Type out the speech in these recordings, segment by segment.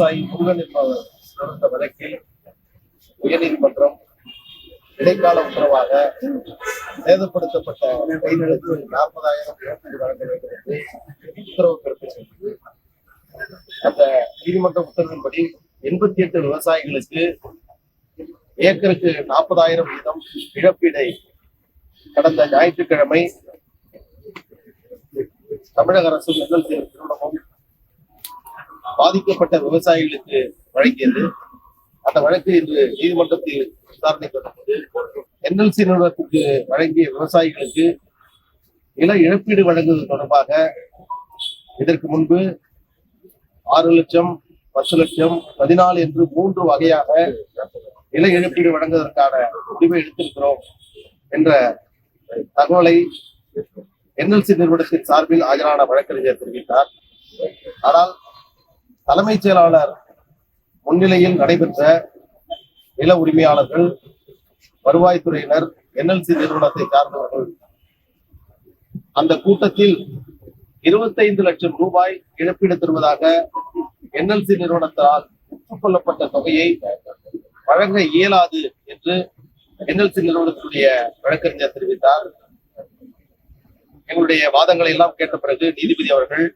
விவசாயி முருகன் என்பவர் நடந்த வழக்கில் உயர்நீதிமன்றம் இடைக்கால உத்தரவாக சேதப்படுத்தப்பட்ட பயிர்களுக்கு நாற்பதாயிரம் இழப்பீடு வழங்க வேண்டும் என்று உத்தரவு பிறப்பிச்சிருக்கிறது அந்த நீதிமன்ற உத்தரவின்படி எண்பத்தி எட்டு விவசாயிகளுக்கு ஏக்கருக்கு நாற்பதாயிரம் வீதம் இழப்பீடை கடந்த ஞாயிற்றுக்கிழமை தமிழக அரசும் என்எல்சி நிறுவனமும் பாதிக்கப்பட்ட விவசாயிகளுக்கு வழங்கியது. அந்த வழக்கு இன்று நீதிமன்றத்தில் விசாரணை தொடர்ந்தது என்எல்சி நிறுவனத்துக்கு வழங்கிய விவசாயிகளுக்கு நில இழப்பீடு வழங்குவது தொடர்பாக இதற்கு முன்பு ஆறு லட்சம் பத்து லட்சம் பதினாலு என்று மூன்று வகையாக நில இழப்பீடு வழங்குவதற்கான முடிவை எடுத்திருக்கிறோம் என்ற தகவலை என்எல்சி நிறுவனத்தின் சார்பில் ஆஜரான வழக்கறிஞர் தெரிவித்தார். ஆனால் தலைமைச் செயலாளர் முன்னிலையில் நடைபெற்ற நில உரிமையாளர்கள் வருவாய்த்துறையினர் என்எல்சி நிறுவனத்தை சார்ந்தவர்கள். அந்த கூட்டத்தில் இருபத்தைந்து லட்சம் ரூபாய் இழப்பீடு தருவதாக என்எல்சி நிறுவனத்தால் ஒப்புக்கொள்ளப்பட்ட தொகையை வழங்க இயலாது என்று என்எல்சி நிறுவனத்தினுடைய வழக்கறிஞர் தெரிவித்தார். எங்களுடைய வாதங்களை எல்லாம் கேட்ட பிறகு நீதிபதி அவர்கள்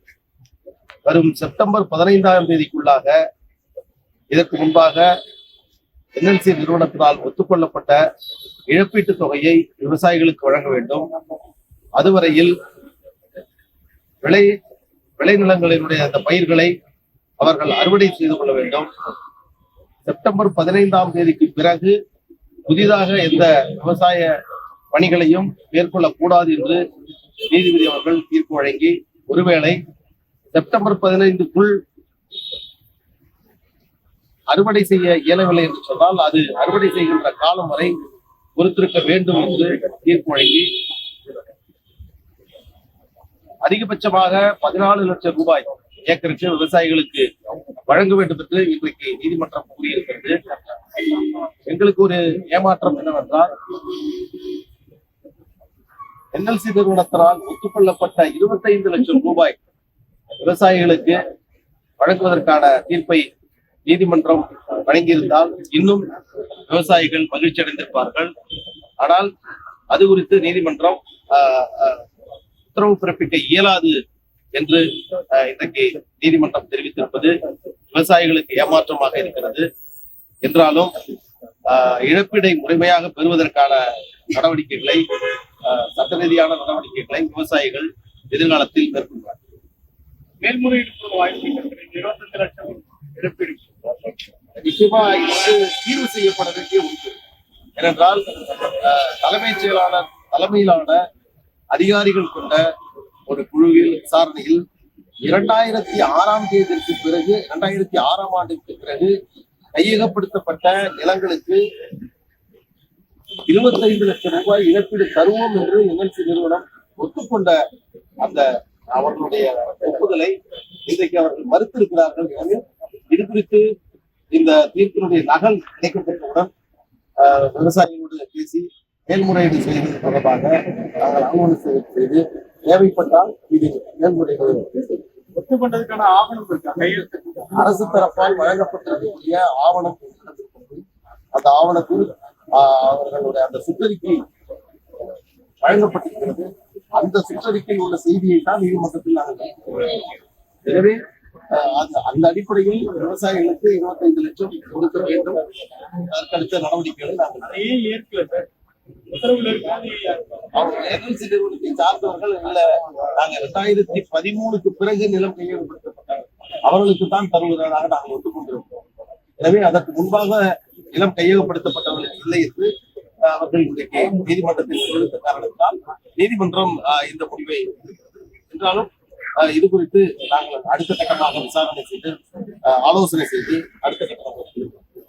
வரும் செப்டம்பர் பதினைந்தாம் தேதிக்குள்ளாக இதற்கு முன்பாக என்எல்சி நிறுவனத்தினால் ஒத்துக்கொள்ளப்பட்ட இழப்பீட்டுத் தொகையை விவசாயிகளுக்கு வழங்க வேண்டும். அதுவரையில் விளை விளைநிலங்களினுடைய அந்த பயிர்களை அவர்கள் அறுவடை செய்து கொள்ள வேண்டும். செப்டம்பர் பதினைந்தாம் தேதிக்கு பிறகு புதிதாக எந்த விவசாய பணிகளையும் மேற்கொள்ளக்கூடாது என்று நீதிபதி அவர்கள் தீர்ப்பு வழங்கி ஒருவேளை செப்டம்பர் பதினைந்துக்குள் அறுவடை செய்ய இயலவில்லை என்று சொன்னால் அது அறுவடை செய்கின்ற காலம் வரை பொறுத்திருக்க வேண்டும் என்று தீர்ப்பு வழங்கி அதிகபட்சமாக பதினாலு லட்சம் ரூபாய் ஏக்கருக்கு விவசாயிகளுக்கு வழங்க வேண்டும் என்று இன்றைக்கு நீதிமன்றம் கூறியிருக்கிறது. எங்களுக்கு ஒரு ஏமாற்றம் என்னவென்றால் என்எல்சி நிறுவனத்தினால் ஒத்துக்கொள்ளப்பட்ட இருபத்தைந்து லட்சம் ரூபாய் விவசாயிகளுக்கு வழங்குவதற்கான தீர்ப்பை நீதிமன்றம் வழங்கியிருந்தால் இன்னும் விவசாயிகள் மகிழ்ச்சி அடைந்திருப்பார்கள் ஆனால் அது குறித்து நீதிமன்றம் ஆஹ், உத்தரவு பிறப்பிக்க இயலாது என்று இன்றைக்கு நீதிமன்றம் தெரிவித்திருப்பது விவசாயிகளுக்கு ஏமாற்றமாக இருக்கிறது. என்றாலும் ஆஹ், இழப்பீடை முறைமையாக பெறுவதற்கான நடவடிக்கைகளை சட்ட ரீதியான நடவடிக்கைகளை விவசாயிகள் எதிர்காலத்தில் மேற்கொள்வார் மேல்முறையீடு வாய்ப்பு இருபத்தஞ்சு லட்சம் இழப்பீடு. நிச்சயமா இது வந்து தீர்வு செய்யப்பட வேண்டிய ஒன்று. ஏனென்றால் தலைமைச் செயலாளர் தலைமையிலான அதிகாரிகள் கொண்ட ஒரு குழுவில் விசாரணையில் இரண்டாயிரத்தி ஆறாம் தேதிக்கு பிறகு இரண்டாயிரத்தி ஆறாம் ஆண்டுக்கு பிறகு கையகப்படுத்தப்பட்ட நிலங்களுக்கு இருபத்தைந்து லட்சம் ரூபாய் இழப்பீடு தருவோம் என்று என்எல்சி நிறுவனம் ஒத்துக்கொண்ட அந்த அவர்களுடைய ஒப்புதலை இன்றைக்கு அவர்கள் மறுத்திருக்கிறார்கள் எனவே இது குறித்து இந்த தீர்ப்பினுடைய நகல் கிடைக்கப்பட்டவுடன் விவசாயிகளோடு பேசி மேல்முறையீடு செய்வது தொடர்பாக நாங்கள் ஆலோசனை செய்து தேவைப்பட்டால் இது மேல்முறையீடு. ஒத்துக்கொண்டதுக்கான ஆவணம் இருக்கா அரசு தரப்பால் வழங்கப்பட்டிருக்கக்கூடிய ஆவணம். அந்த ஆவணத்தில் அவர்களுடைய அந்த சுற்றறிக்கை வழங்கப்பட்டிருக்கிறது அந்த சுற்றறிக்கையில் உள்ள செய்தியை தான் நீதிமன்றத்தில் நாங்கள். எனவே அந்த அடிப்படையில் விவசாயிகளுக்கு இருபத்தைந்து லட்சம் கொடுக்க வேண்டும். அதற்கடுத்த நடவடிக்கைகளை நாங்கள் அதையே ஏற்கல சார். ஏஜென்சி நிறுவனத்தை சார்ந்தவர்கள் இல்ல நாங்க இரண்டாயிரத்தி பதிமூணுக்கு பிறகு நிலம் கையகப்படுத்தப்பட்டாங்க. அவர்களுக்கு தான் தருவதாக நாங்கள் ஒத்துக்கொண்டிருக்கிறோம். எனவே அதற்கு முன்பாக நிலம் கையகப்படுத்தப்பட்டவர்களுக்கு இல்லை என்று அவர்கள் இன்றைக்கு நீதிமன்றத்தில் தெரிவித்த காரணத்தால் நீதிமன்றம் அஹ், இந்த முடிவை என்றாலும் இது குறித்து நாங்கள் அடுத்த கட்டமாக விசாரணை செய்து ஆலோசனை செய்து அடுத்த கட்டமாக